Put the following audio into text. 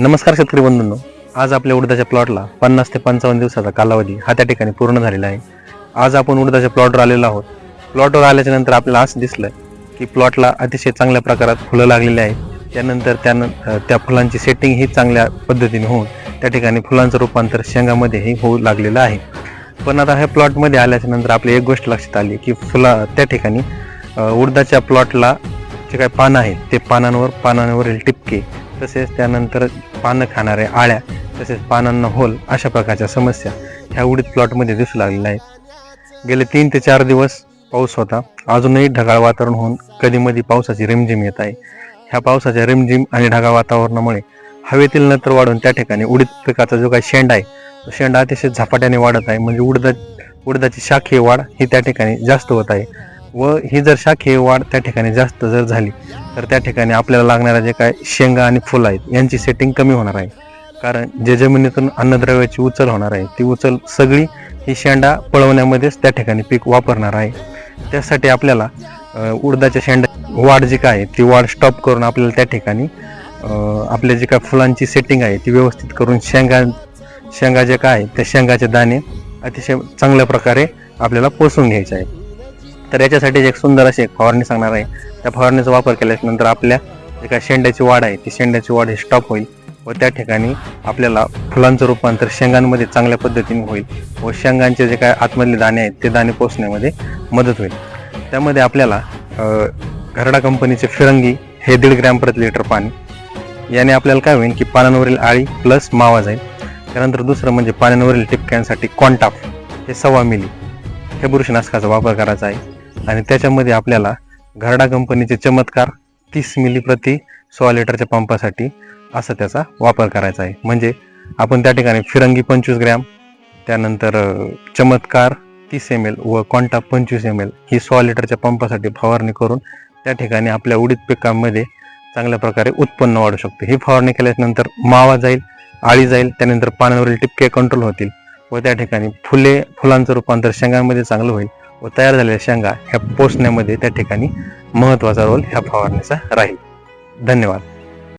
नमस्कार शेतकरी बंधूंनो. आज आपल्या उडदाच्या प्लॉटला पन्नास ते पंचावन्न दिवसाचा कालावधी हा त्या ठिकाणी पूर्ण झालेला आहे. आज आपण उडदाच्या प्लॉटवर आलेलो आहोत. प्लॉटवर आल्याच्यानंतर आपल्याला असं दिसलं की प्लॉटला अतिशय चांगल्या प्रकारात फुलं लागलेली आहेत. त्यानंतर त्यानं त्या फुलांची सेटिंग ही चांगल्या पद्धतीने होऊन त्या ठिकाणी फुलांचं रूपांतर शेंगामध्येही होऊ लागलेलं आहे. पण आता ह्या प्लॉटमध्ये आल्याच्यानंतर आपली एक गोष्ट लक्षात आली की फुला त्या ठिकाणी उडदाच्या प्लॉटला जे काही पानं आहेत ते पानांवर पानांवरील टिपके तसेच त्यानंतर पानं खाणाऱ्या आळ्या तसेच पानांना होल अशा प्रकारच्या समस्या ह्या उडीद प्लॉटमध्ये दिसू लागलेल्या आहेत. गेले तीन ते चार दिवस पाऊस होता. अजूनही ढगाळ वातावरण होऊन कधीमधी पावसाची रिमझिम येत आहे. ह्या पावसाच्या रिमझिम आणि ढगाळ वातावरणामुळे हवेतील नत्र वाढून त्या ठिकाणी उडीद पिकाचा जो काही शेंडा आहे तो शेंडा अतिशय झपाट्याने वाढत आहे. म्हणजे उडदा उडदाची शाखीय वाढ ही त्या ठिकाणी जास्त होत आहे. व ही जर शाखे वाढ त्या ठिकाणी जास्त जर झाली तर त्या ठिकाणी आपल्याला लागणाऱ्या जे काय शेंगा आणि फुलं आहेत यांची सेटिंग कमी होणार आहे. कारण जे जमिनीतून अन्नद्रव्याची उचल होणार आहे ती उचल सगळी ही शेंडा पळवण्यामध्येच त्या ठिकाणी पीक वापरणार आहे. त्यासाठी आपल्याला उडदाच्या शेंडा वाढ जी काय आहे ती वाढ स्टॉप करून आपल्याला त्या ठिकाणी आपल्या जे काय फुलांची सेटिंग आहे ती व्यवस्थित करून शेंगा शेंगा जे काय आहे, त्या शेंगाचे दाणे अतिशय चांगल्या प्रकारे आपल्याला पोसून घ्यायचे आहेत. तर याच्यासाठी एक सुंदर अशी एक फवारणी सांगणार आहे. त्या फवारणीचा वापर केल्यानंतर आपल्या एका शेंड्याची वाढ आहे. ती शेंड्याची वाढ ही स्टॉप होईल व त्या ठिकाणी आपल्याला फुलांचं रूपांतर शेंगांमध्ये चांगल्या पद्धतीने होईल व शेंगांचे जे काय आतमधले दाणे आहेत ते दाणे पोचण्यामध्ये मदत होईल. त्यामध्ये आपल्याला घरडा कंपनीचे फिरंगी हे दीड ग्रॅम प्रति लिटर पाणी. याने आपल्याला काय होईल की पानांवरील आळी प्लस मावा जाईल. त्यानंतर दुसरं म्हणजे पानांवरील टिपक्यांसाठी कॉन्टाफ हे सव्वा मिली हे बुरशीनाशकाचा वापर करायचा आहे. आणि त्याच्यामध्ये आपल्याला घरडा कंपनीचे चमत्कार तीस मिली प्रति सोळा लिटरच्या पंपासाठी असा त्याचा वापर करायचा आहे. म्हणजे आपण त्या ठिकाणी फिरंगी पंचवीस ग्रॅम त्यानंतर चमत्कार तीस एम एल व कॉन्टा पंचवीस एम एल ही सोळा लिटरच्या पंपासाठी फवारणी करून त्या ठिकाणी आपल्या उडीद पिकांमध्ये चांगल्या प्रकारे उत्पन्न वाढू शकते. ही फवारणी केल्यानंतर मावा जाईल आळी जाईल त्यानंतर पाण्यावरील टिपके कंट्रोल होतील व त्या ठिकाणी फुले फुलांचं रूपांतर शेंगांमध्ये चांगलं होईल. व तयार झालेल्या शेंगा ह्या पोचण्यामध्ये त्या ठिकाणी महत्त्वाचा रोल ह्या फवारणीचा राहील. धन्यवाद.